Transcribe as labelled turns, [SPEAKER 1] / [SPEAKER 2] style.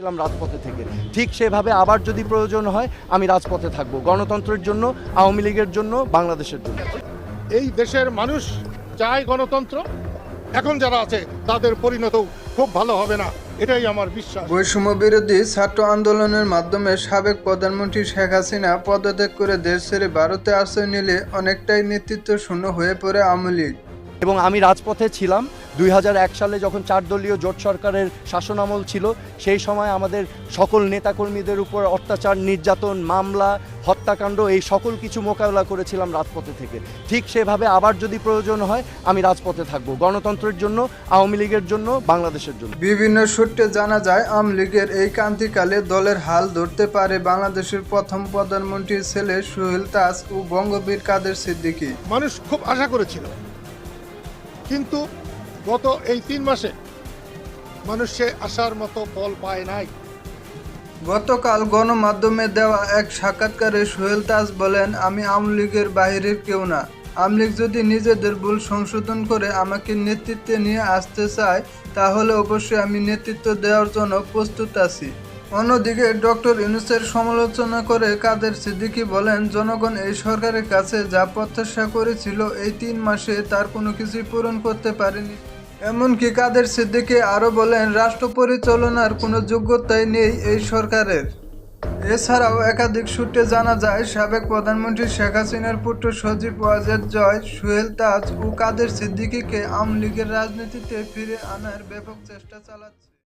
[SPEAKER 1] ছিলাম রাজপথে থেকে। ঠিক সেভাবে আবার যদি প্রয়োজন হয় আমি রাজপথে থাকব। গণতন্ত্রের জন্য আওয়ামী লীগের জন্য বাংলাদেশের জন্য।
[SPEAKER 2] এই দেশের মানুষ চায় গণতন্ত্র। এখন যারা আছে তাদের পরিণত খুব ভালো হবে না। এটাই আমার বিশ্বাস।
[SPEAKER 3] বৈষম্য বিরোধী ছাত্র আন্দোলনের মাধ্যমে সাবেক প্রধানমন্ত্রী শেখ হাসিনা পদত্যাগ করে দেশ ছেড়ে ভারতে আশ্রয় নিলে অনেকটাই নেতৃত্ব শূন্য হয়ে পড়ে আওয়ামী লীগ।
[SPEAKER 1] এবং আমি রাজপথে ছিলাম। দুই হাজার এক সালে যখন চার দলীয় জোট সরকারের শাসনামল ছিল সেই সময় আমাদের সকল নেতাকর্মীদের উপর অত্যাচার নির্যাতন মামলা হত্যাকাণ্ড এই সকল কিছু মোকাবেলা করেছিলাম রাজপথে থেকে। ঠিক সেভাবে আবার যদি প্রয়োজন হয় আমি রাজপথে থাকব। গণতন্ত্রের জন্য আওয়ামী লীগের জন্য বাংলাদেশের জন্য।
[SPEAKER 3] বিভিন্ন সূত্রে জানা যায় আওয়ামী লীগের এই ক্রান্তিকালে দলের হাল ধরতে পারে বাংলাদেশের প্রথম প্রধানমন্ত্রীর ছেলে সুহেল তাজ ও বঙ্গবীর কাদের সিদ্দিকী।
[SPEAKER 2] মানুষ খুব আশা করেছিল। কিন্তু গত এই তিন মাসে মানুষে আসার মতো ফল পায় নাই।
[SPEAKER 3] গতকাল গণমাধ্যমে দেওয়া এক সাক্ষাৎকারে সোহেল তাজ বলেন, আমি আওয়ামী লীগের বাহিরের কেউ না। আওয়ামী লীগ যদি নিজেদের ভুল সংশোধন করে আমাকে নেতৃত্বে নিয়ে আসতে চায়, তাহলে অবশ্যই আমি নেতৃত্ব দেওয়ার জন্য প্রস্তুত আছি। অন্যদিকে ডক্টর ইউনুসের সমালোচনা করে কাদের সিদ্দিকি বলেন, জনগণ এই সরকারের কাছে যা প্রত্যাশা করেছিল এই তিন মাসে তার কোনো কিছুই পূরণ করতে পারেনি। এমনকি কাদের সিদ্দিকী আরও বলেন, রাষ্ট্র পরিচালনার কোনো যোগ্যতাই নেই এই সরকারের। এছাড়াও একাধিক সূত্রে জানা যায়, সাবেক প্রধানমন্ত্রী শেখ হাসিনার পুত্র সজীব ওয়াজেদ জয়, সুহেল তাজ ও কাদের সিদ্দিকিকে আওয়ামী লীগের রাজনীতিতে ফিরে আনার ব্যাপক চেষ্টা চালাচ্ছে।